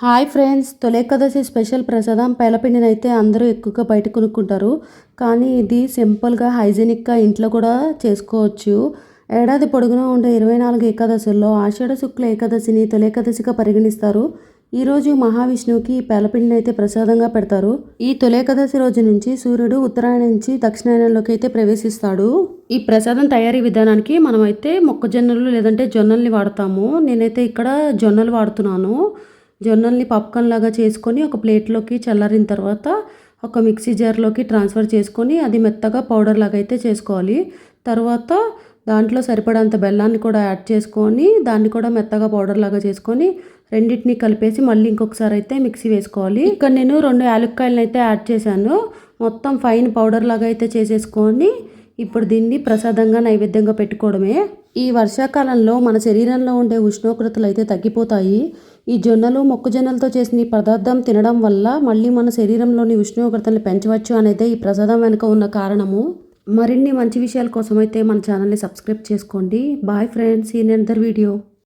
Hi friends తొలేకదశి special ప్రసాదం పేలపిండిని అయితే అందరూ ఎక్కువగా బయట కొనుక్కుంటారు. కానీ ఇది సింపుల్గా హైజీనిక్గా ఇంట్లో కూడా చేసుకోవచ్చు. ఏడాది పొడుగునా ఉండే ఇరవై నాలుగు ఏకాదశుల్లో ఆషాఢ శుక్ల ఏకాదశిని తొలేకదశిగా పరిగణిస్తారు. ఈరోజు మహావిష్ణువుకి ఈ పేలపిండిని అయితే ప్రసాదంగా పెడతారు. ఈ తొలేకదశి రోజు నుంచి సూర్యుడు ఉత్తరాయణ నుంచి దక్షిణాయనంలోకి అయితే ప్రవేశిస్తాడు. ఈ ప్రసాదం తయారీ విధానానికి మనమైతే మొక్కజొన్నలు లేదంటే జొన్నల్ని వాడతాము. నేనైతే ఇక్కడ జొన్నలు వాడుతున్నాను. జొన్నల్ని పాప్కార్న్ లాగా చేసుకొని ఒక ప్లేట్లోకి చల్లారిన తర్వాత ఒక మిక్సీ జార్లోకి ట్రాన్స్ఫర్ చేసుకొని అది మెత్తగా పౌడర్ లాగా అయితే చేసుకోవాలి. తర్వాత దాంట్లో సరిపడంత బెల్లాన్ని కూడా యాడ్ చేసుకొని దాన్ని కూడా మెత్తగా పౌడర్ లాగా చేసుకొని రెండింటిని కలిపేసి మళ్ళీ ఇంకొకసారి అయితే మిక్సీ వేసుకోవాలి. ఇక్కడ నేను రెండు యాలక్కాయలను అయితే యాడ్ చేశాను. మొత్తం ఫైన్ పౌడర్ లాగా అయితే చేసేసుకొని ఇప్పుడు దీన్ని ప్రసాదంగా నైవేద్యంగా పెట్టుకోవడమే. ఈ వర్షాకాలంలో మన శరీరంలో ఉండే ఉష్ణోగ్రతలు అయితే తగ్గిపోతాయి. ఈ జొన్నలు మొక్కజొన్నలతో చేసిన ఈ పదార్థం తినడం వల్ల మళ్ళీ మన శరీరంలోని ఉష్ణోగ్రతని పెంచవచ్చు అనేది ఈ ప్రసాదం వెనుక ఉన్న కారణము. మరిన్ని మంచి విషయాల కోసం అయితే మన ఛానల్ని సబ్స్క్రైబ్ చేసుకోండి. బాయ్ ఫ్రెండ్స్ ఈ నెందర్ వీడియో.